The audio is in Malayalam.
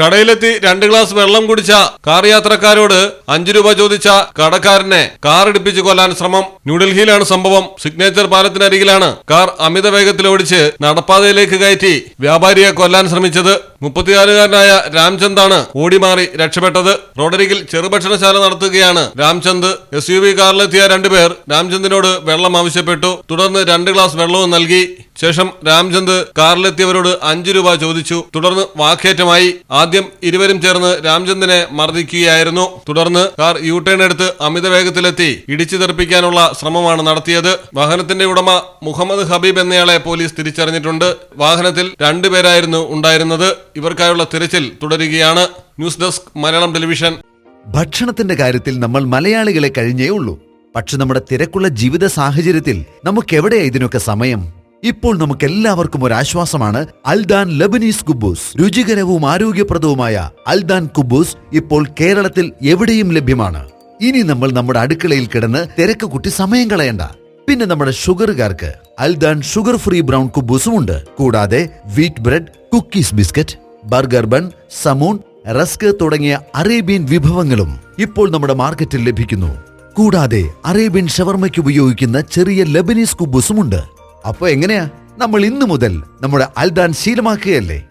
കടയിലെത്തി രണ്ട് ഗ്ലാസ് വെള്ളം കുടിച്ച കാർ യാത്രക്കാരോട് അഞ്ചു രൂപ ചോദിച്ച കടക്കാരനെ കാർ ഇടിപ്പിച്ച് കൊല്ലാൻ ശ്രമം. ന്യൂഡൽഹിയിലാണ് സംഭവം. സിഗ്നേച്ചർ പാലത്തിനരികിലാണ് കാർ അമിത വേഗത്തിൽ ഓടിച്ച് നടപ്പാതയിലേക്ക് കയറ്റി വ്യാപാരിയെ കൊല്ലാൻ ശ്രമിച്ചത്. മുപ്പത്തിയാറുകാരനായ രാംചന്ദാണ് ഓടിമാറി രക്ഷപ്പെട്ടത്. റോഡരികിൽ ചെറുഭക്ഷണശാല നടത്തുകയാണ് രാംചന്ദ്. എസ് യു വി കാറിലെത്തിയ രണ്ടുപേർ രാംചന്ദിനോട് വെള്ളം ആവശ്യപ്പെട്ടു. തുടർന്ന് രണ്ട് ഗ്ലാസ് വെള്ളവും നൽകി. ശേഷം രാംചന്ദ് കാറിലെത്തിയവരോട് അഞ്ചു രൂപ ചോദിച്ചു. തുടർന്ന് വാക്കേറ്റമായി. ആദ്യം ഇരുവരും ചേർന്ന് രാംചന്ദിനെ മർദ്ദിക്കുകയായിരുന്നു. തുടർന്ന് കാർ യു ടേൺ എടുത്ത് അമിത വേഗത്തിലെത്തി ഇടിച്ചു തെറിപ്പിക്കാനുള്ള ശ്രമമാണ് നടത്തിയത്. വാഹനത്തിന്റെ ഉടമ മുഹമ്മദ് ഹബീബ് എന്നയാളെ പോലീസ് തിരിച്ചറിഞ്ഞിട്ടുണ്ട്. വാഹനത്തിൽ രണ്ടുപേരായിരുന്നു ഉണ്ടായിരുന്നത്. ഇവർക്കായുള്ള തിരച്ചിൽ തുടരുകയാണ്. News desk Malayalam television. ഭക്ഷണത്തിന്റെ കാര്യത്തിൽ നമ്മൾ മലയാളികളെ കഴിഞ്ഞേ ഉള്ളൂ. പക്ഷെ നമ്മുടെ തിരക്കുള്ള ജീവിത സാഹചര്യത്തിൽ നമുക്കെവിടെയാ ഇതിനൊക്കെ സമയം? ഇപ്പോൾ നമുക്ക് എല്ലാവർക്കും ഒരു ആശ്വാസമാണ് അൽദാൻ ലബനീസ് കുബൂസ് രുചികരവും ആരോഗ്യപ്രദവുമായ അൽദാൻ കുബൂസ് ഇപ്പോൾ കേരളത്തിൽ എവിടെയും ലഭ്യമാണ്. ഇനി നമ്മൾ നമ്മുടെ അടുക്കളയിൽ കിടന്ന് തിരക്ക് കുട്ടി സമയം കളയണ്ട. പിന്നെ നമ്മുടെ ഷുഗറുകാർക്ക് അൽദാൻ ഷുഗർ ഫ്രീ ബ്രൗൺ കുബൂസും ഉണ്ട്. കൂടാതെ wheat bread cookies biscuit burger bun സമൂൺ rusk തുടങ്ങിയ അറേബ്യൻ വിഭവങ്ങളും ഇപ്പോൾ നമ്മുടെ മാർക്കറ്റിൽ ലഭിക്കുന്നു. കൂടാതെ അറേബ്യൻ ഷവർമയ്ക്ക് ഉപയോഗിക്കുന്ന ചെറിയ ലബനീസ് കുബൂസും ഉണ്ട്. അപ്പൊ എങ്ങനെയാ? നമ്മൾ ഇന്നു മുതൽ നമ്മുടെ അൽദാൻ ശീലമാക്കുകയല്ലേ?